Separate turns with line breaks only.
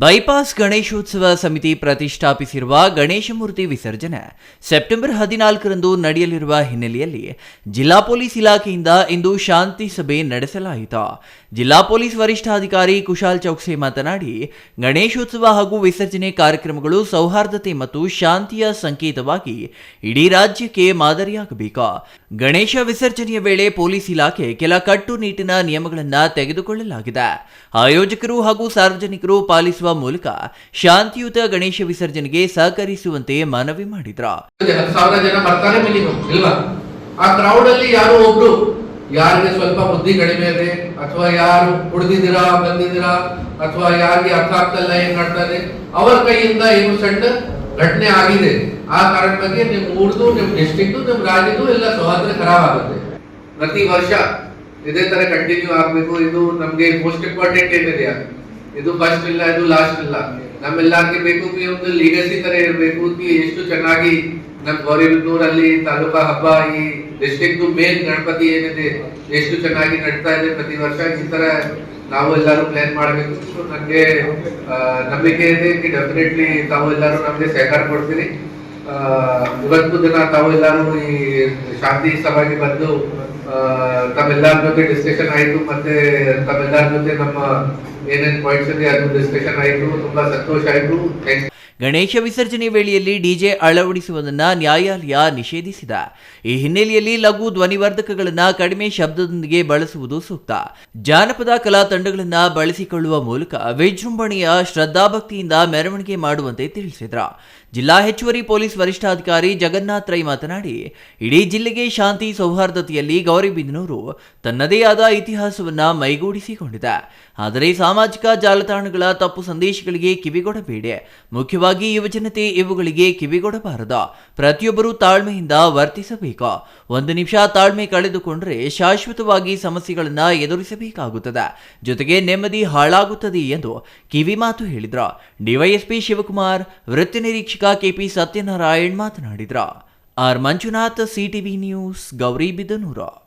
Bypass Ganeshotsav ಸಮಿತಿ ಪ್ರತಿಷ್ಠಾಪಿಸಿರುವ ಗಣೇಶ ಮೂರ್ತಿ ವಿಸರ್ಜನೆ September ಹದಿನಾಲ್ಕರಂದು ನಡೆಯಲಿರುವ ಹಿನ್ನೆಲೆಯಲ್ಲಿ ಜಿಲ್ಲಾ ಪೊಲೀಸ್ ಇಲಾಖೆಯಿಂದ ಇಂದು ಶಾಂತಿ ಸಭೆ ನಡೆಸಲಾಯಿತು. ಜಿಲ್ಲಾ ಪೊಲೀಸ್ ವರಿಷ್ಠಾಧಿಕಾರಿ ಕುಶಾಲ್ ಚೌಕ್ಸೆ ಮಾತನಾಡಿ, ಗಣೇಶೋತ್ಸವ ಹಾಗೂ ವಿಸರ್ಜನೆ ಕಾರ್ಯಕ್ರಮಗಳು ಸೌಹಾರ್ದತೆ ಮತ್ತು ಶಾಂತಿಯ ಸಂಕೇತವಾಗಿ ಇಡೀ ರಾಜ್ಯಕ್ಕೆ ಮಾದರಿಯಾಗಬೇಕು. ಗಣೇಶ ವಿಸರ್ಜನೆಯ ವೇಳೆ ಪೊಲೀಸ್ ಇಲಾಖೆ ಕೆಲ ಕಟ್ಟುನಿಟ್ಟಿನ ನಿಯಮಗಳನ್ನು ತೆಗೆದುಕೊಳ್ಳಲಾಗಿದೆ. ಆಯೋಜಕರು ಹಾಗೂ ಸಾರ್ವಜನಿಕರು ಪಾಲಿಸುವ ಮೂಲಕ ಶಾಂತಿಯುತ ಗಣೇಶ ವಿಸರ್ಜನೆಗೆ ಸಹಕರಿಸುವಂತೆ ಮನವಿ ಮಾಡಿದ್ರು.
ಸಾವಿರ ಜನ ಬರ್ತಾರೆ ಆ ಯಾರೋ ಒಬ್ರು, ಯಾರಿಗೆ ಸ್ವಲ್ಪ ಬುದ್ಧಿ ಕಡಿಮೆ ಇದೆ, ಅಥವಾ ಯಾರು ಕುಡ್ದಿದ್ದೀರಾ, ಬಂದಿದ್ದೀರಾ, ಅಥವಾ ಯಾರಿಗೆ ಅರ್ಥ ಆಗ್ತಲ್ಲ ಏನ್ ಮಾಡ್ತಾರೆ ಅವರ ಕೈಯಿಂದ ಏನು ಸಣ್ಣ ಘಟನೆ ಆಗಿದೆ, ಆ ಕಾರಣ ಬಗ್ಗೆ ನಿಮ್ ಊರ್ದು, ನಿಮ್ ಡಿಸ್ಟಿಕ್ ನಿಮ್ ರಾಜ್ಯದ್ದು ಎಲ್ಲ ಸೌಹಾರ್ದ ಖರಾಬ್ ಆಗುತ್ತೆ ಪ್ರತಿ ವರ್ಷ ಇದೇ ತರ ಕಂಟಿನ್ಯೂ ಆಗ್ಬೇಕು, ಇದು ನಮ್ಗೆ ಮೋಸ್ಟ್ ಇಂಪಾರ್ಟೆಂಟ್ ಏನಿದೆಯಾ? ಇದು ಫಸ್ಟ್ ಇಲ್ಲ, ಇದು ಲಾಸ್ಟ್ ಇಲ್ಲ. ನಮ್ಮೆಲ್ಲಾರ್ಗೆ ಬೇಕು ಒಂದು ಲೀಗಸಿ ತರ ಇರಬೇಕು. ಎಷ್ಟು ಚೆನ್ನಾಗಿ ನಮ್ ಗೌರಿಬಿದ್ನೂರಲ್ಲಿ ತಾಲೂಕಾ ಹಬ್ಬ, ಈ ಡಿಸ್ಟ್ರಿಕ್ಟ್ ಮೇನ್ ಗಣಪತಿ ಏನಿದೆ, ಎಷ್ಟು ಚೆನ್ನಾಗಿ ನಡೀತಾ ಇದೆ ಪ್ರತಿ ವರ್ಷ, ಈ ತರ ನಾವು ಎಲ್ಲರೂ ಪ್ಲಾನ್ ಮಾಡಬೇಕು. ನನಗೆ ನಂಬಿಕೆ ಇದೆ ಡೆಫಿನೆಟ್ಲಿ ತಾವು ಎಲ್ಲರೂ ನಮ್ಗೆ ಸಹಕಾರ ಕೊಡ್ತೀರಿ. ಇವತ್ತು ದಿನ ತಾವು ಎಲ್ಲರೂ ಈ ಶಾಂತಿ ಬಂದು ತಮ್ಮೆಲ್ಲರ ಜೊತೆ ಡಿಸ್ಕಷನ್ ಆಯ್ತು, ಮತ್ತೆ ತಮ್ಮೆಲ್ಲರ ಜೊತೆ ನಮ್ಮ ಏನೇನು ಪಾಯಿಂಟ್ಸ್ ಇದೆ ಅದು ಡಿಸ್ಕಷನ್ ಆಯ್ತು, ತುಂಬಾ ಸಂತೋಷ ಆಯ್ತು.
ಗಣೇಶ ವಿಸರ್ಜನೆ ವೇಳೆಯಲ್ಲಿ ಡಿಜೆ ಅಳವಡಿಸುವುದನ್ನ ನ್ಯಾಯಾಲಯ ನಿಷೇಧಿಸಿದ. ಈ ಹಿನ್ನೆಲೆಯಲ್ಲಿ ಲಘು ಧ್ವನಿವರ್ಧಕಗಳನ್ನ ಕಡಿಮೆ ಶಬ್ದದೊಂದಿಗೆ ಬಳಸುವುದು ಸೂಕ್ತ. ಜಾನಪದ ಕಲಾ ತಂಡಗಳನ್ನ ಬಳಸಿಕೊಳ್ಳುವ ಮೂಲಕ ವಿಜೃಂಭಣೆಯ ಶ್ರದ್ಧಾಭಕ್ತಿಯಿಂದ ಮೆರವಣಿಗೆ ಮಾಡುವಂತೆ ತಿಳಿಸಿದ್ರ. ಜಿಲ್ಲಾ ಹೆಚ್ಚುವರಿ ಪೊಲೀಸ್ ವರಿಷ್ಠಾಧಿಕಾರಿ ಜಗನ್ನಾಥ್ ರೈ ಮಾತನಾಡಿ, ಇಡೀ ಜಿಲ್ಲೆಗೆ ಶಾಂತಿ ಸೌಹಾರ್ದತೆಯಲ್ಲಿ ಗೌರಿಬಿದನೂರು ತನ್ನದೇ ಆದ ಇತಿಹಾಸವನ್ನ ಮೈಗೂಡಿಸಿಕೊಂಡಿದೆ. ಆದರೆ ಸಾಮಾಜಿಕ ಜಾಲತಾಣಗಳ ತಪ್ಪು ಸಂದೇಶಗಳಿಗೆ ಕಿವಿಗೊಡಬೇಡಿ. ಮುಖ್ಯವಾಗಿ ಯುವಜನತೆ ಇವುಗಳಿಗೆ ಕಿವಿಗೊಡಬಾರದು. ಪ್ರತಿಯೊಬ್ಬರು ತಾಳ್ಮೆಯಿಂದ ವರ್ತಿಸಬೇಕು. ಒಂದು ನಿಮಿಷ ತಾಳ್ಮೆ ಕಳೆದುಕೊಂಡರೆ ಶಾಶ್ವತವಾಗಿ ಸಮಸ್ಯೆಗಳನ್ನ ಎದುರಿಸಬೇಕಾಗುತ್ತದೆ. ಜೊತೆಗೆ ನೆಮ್ಮದಿ ಹಾಳಾಗುತ್ತದೆ ಎಂದು ಕಿವಿ ಮಾತು ಹೇಳಿದ್ರ. ಡಿವೈಎಸ್ಪಿ ಶಿವಕುಮಾರ್, ವೃತ್ತಿ ನಿರೀಕ್ಷಕ ಕೆಪಿ ಸತ್ಯನಾರಾಯಣ್ ಮಾತನಾಡಿದ್ರು. R Manjunath, CTV news Gauribidanur